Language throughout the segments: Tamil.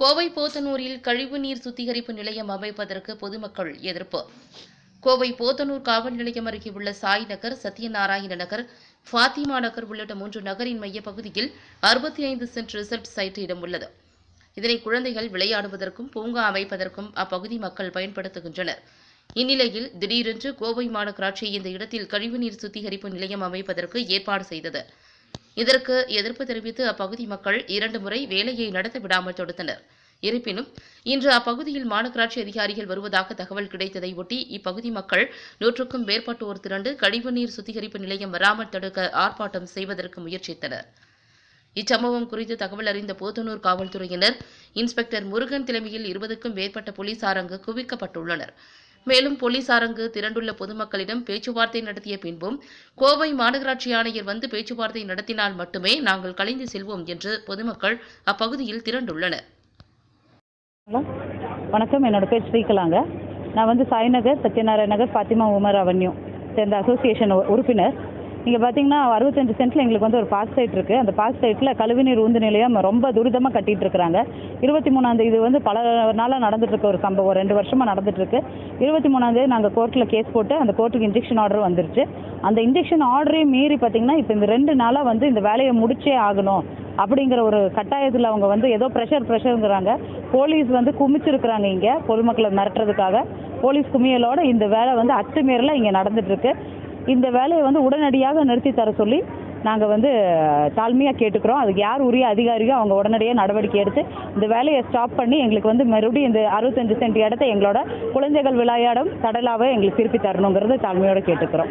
கோவை போத்தனூரில் கழிவுநீர் சுத்திகரிப்பு நிலையம் அமைப்பதற்கு பொதுமக்கள் எதிர்ப்பு. கோவை போத்தனூர் காவல் நிலையம் அருகே உள்ள சாய் நகர் சத்யநாராயண நகர் ஃபாத்திமா நகர் உள்ளிட்ட மூன்று நகரின் மையப்பகுதியில் அறுபத்தி ஐந்து சென்ட் ரிசர்ட் சைட் இடம் உள்ளது. இதனை குழந்தைகள் விளையாடுவதற்கும் பூங்கா அமைப்பதற்கும் அப்பகுதி மக்கள் பயன்படுத்துகின்றனர். இந்நிலையில் திடீரென்று கோவை மாநகராட்சி இந்த இடத்தில் கழிவுநீர் சுத்திகரிப்பு நிலையம் அமைப்பதற்கு ஏற்பாடு செய்தது. இதற்கு எதிர்ப்பு தெரிவித்து அப்பகுதி மக்கள் இரண்டு முறை வேலையை நடத்த விடாமல் தடுத்தனர். இருப்பினும் இன்று அப்பகுதியில் மாநகராட்சி அதிகாரிகள் வருவதாக தகவல் கிடைத்ததை ஒட்டி இப்பகுதி மக்கள் நூற்றுக்கும் மேற்பட்டோர் திரண்டு கழிவுநீர் சுத்திகரிப்பு நிலையம் வராமல் தடுக்க ஆர்ப்பாட்டம் செய்வதற்கு முயற்சித்தனர். இச்சம்பவம் குறித்து தகவல் அறிந்த போத்தனூர் காவல்துறையினர் இன்ஸ்பெக்டர் முருகன் தலைமையில் இருபதுக்கும் மேற்பட்ட போலீசார் அங்கு குவிக்கப்பட்டுள்ளனர். மேலும் போலீசார் அங்கு திரண்டுள்ள பொதுமக்களிடம் பேச்சுவார்த்தை நடத்திய பின்பும் கோவை மாநகராட்சி ஆணையர் வந்து பேச்சுவார்த்தை நடத்தினால் மட்டுமே நாங்கள் கலைந்து செல்வோம் என்று பொதுமக்கள் அப்பகுதியில் திரண்டுள்ளனர். ஹலோ. வணக்கம். என்னோட பேர் ஸ்ரீகலாங்க. நான் வந்து சாய்நகர் சத்யநாராயண நகர் ஃபாத்திமா உமர் அவென்யூ சேர்ந்த அசோசியேஷன் உறுப்பினர். இங்கே பார்த்தீங்கன்னா அறுபத்தஞ்சு சென்ட்டில் எங்களுக்கு வந்து ஒரு பாஸ் சைட் இருக்குது அந்த பாஸ் சைட்டில் கழிவுநீர் உந்து நிலையம் ரொம்ப துரிதமாக கட்டிட்டு இருக்கிறாங்க. இருபத்தி மூணாந்தேதி இது வந்து பல நாளாக நடந்துட்டு இருக்க ஒரு சம்பவம். ரெண்டு வருஷமாக நடந்துட்டு இருக்கு. இருபத்தி மூணாந்தேதி நாங்கள் கோர்ட்டில் கேஸ் போட்டு அந்த கோர்ட்டுக்கு இன்ஜெக்ஷன் ஆர்டர் வந்துருச்சு. அந்த இன்ஜெக்ஷன் ஆர்டரையும் மீறி பார்த்தீங்கன்னா இப்போ இந்த ரெண்டு நாளாக வந்து இந்த வேலையை முடிச்சே ஆகணும் அப்படிங்கிற ஒரு கட்டாயத்தில் அவங்க வந்து ஏதோ ப்ரெஷர் ப்ரெஷருங்கிறாங்க போலீஸ் வந்து குமிச்சிருக்கிறாங்க இங்கே. பொதுமக்களை மிரட்டுறதுக்காக. போலீஸ் குமியலோட இந்த வேலை வந்து அத்துமீறல இங்கே நடந்துட்டு இருக்கு. இந்த வேலையை வந்து உடனடியாக நிறுத்தி தர சொல்லி நாங்கள் வந்து தாழ்மையாக கேட்டுக்கிறோம். அதுக்கு யார் உரிய அதிகாரியோ அவங்க உடனடியாக நடவடிக்கை எடுத்து இந்த வேலையை ஸ்டாப் பண்ணி எங்களுக்கு வந்து மறுபடியும் இந்த அறுபத்தஞ்சு சென்ட் இடத்த எங்களோட குழந்தைகள் விளையாடும் கடலாவை எங்களுக்கு திருப்பி தரணுங்கிறது தாழ்மையோட கேட்டுக்கிறோம்.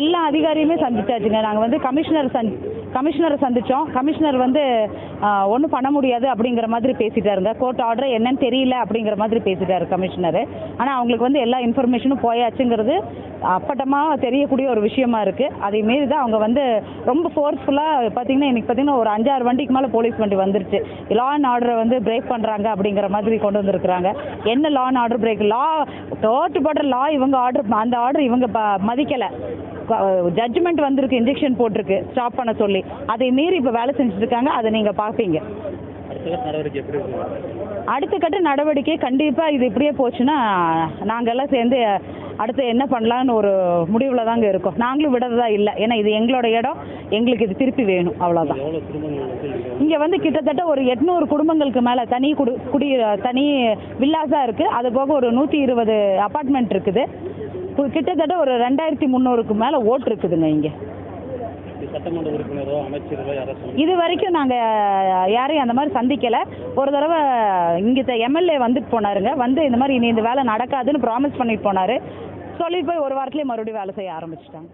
எல்லா அதிகாரியுமே சந்திச்சாச்சுங்க. நாங்கள் வந்து கமிஷனர் சந் கமிஷனரை சந்திச்சோம். கமிஷனர் வந்து ஒன்றும் பண்ண முடியாது அப்படிங்கிற மாதிரி பேசிட்டாருங்க. கோர்ட் ஆர்டர் என்னன்னு தெரியல அப்படிங்கிற மாதிரி பேசிட்டாரு கமிஷனர் ஆனால் அவங்களுக்கு வந்து எல்லா இன்ஃபர்மேஷனும் போயாச்சுங்கிறது அப்பட்டமாக தெரியக்கூடிய ஒரு விஷயமா இருக்கு. அதை மீறி தான் அவங்க வந்து ரொம்ப ஃபோர்ஸ்ஃபுல்லாக பார்த்தீங்கன்னா இன்னைக்கு பார்த்தீங்கன்னா ஒரு அஞ்சாறு வண்டிக்கு மேலே போலீஸ் வண்டி வந்துருச்சு. லா அண்ட் ஆர்டரை வந்து பிரேக் பண்ணுறாங்க அப்படிங்கிற மாதிரி கொண்டு வந்திருக்கிறாங்க. என்ன law and order break law court போடுற லா இவங்க ஆர்டர் அந்த ஆர்டர் இவங்க ப- மதிக்கலை. ஜட்ஜ்மெண்ட் வந்திருக்கு இன்ஜெக்ஷன் போட்டிருக்கு ஸ்டாப் பண்ண சொல்லி. அதை மீறி இப்போ வேலை செஞ்சுட்டு இருக்காங்க அதை நீங்கள் பார்ப்பீங்க. அடுத்த கட்ட நடவடிக்கை கண்டிப்பாக இது இப்படியே போச்சுன்னா நாங்கள் எல்லாம் சேர்ந்து அடுத்து என்ன பண்ணலான்னு ஒரு முடிவில் தாங்க இருக்கோம். நாங்களும் விடுறதா இல்லை. ஏன்னா இது எங்களோட இடம் எங்களுக்கு இது திருப்பி வேணும் அவ்வளோதான் வந்து இங்க வந்து கிட்டத்தட்ட ஒரு எட்நூறு குடும்பங்களுக்கு மேலே தனி குடு குடி தனி வில்லாஸாக இருக்குது அது போக ஒரு நூற்றி இருபது அப்பார்ட்மெண்ட் இருக்குது. கிட்டத்தட்ட ஒரு ரெண்டாயிரத்தி முந்நூறுக்கு மேலே ஓட்டு இருக்குதுங்க இங்கே. இந்த சட்டமன்ற உறுப்பினரோ அமைச்சரோ யாரோ சொல்லி இது வரைக்கும் நாங்கள் யாரையும் அந்த மாதிரி சந்திக்கலை. ஒரு தடவை இங்கே எம்எல்ஏ வந்துட்டு போனாருங்க. வந்து இந்த மாதிரி இனி இந்த வேலை நடக்காதுன்னு ப்ராமிஸ் பண்ணிட்டு போனார். சொல்லிட்டு போய் ஒரு வாரத்துலேயே மறுபடியும் வேலை செய்ய ஆரம்பிச்சிட்டாங்க.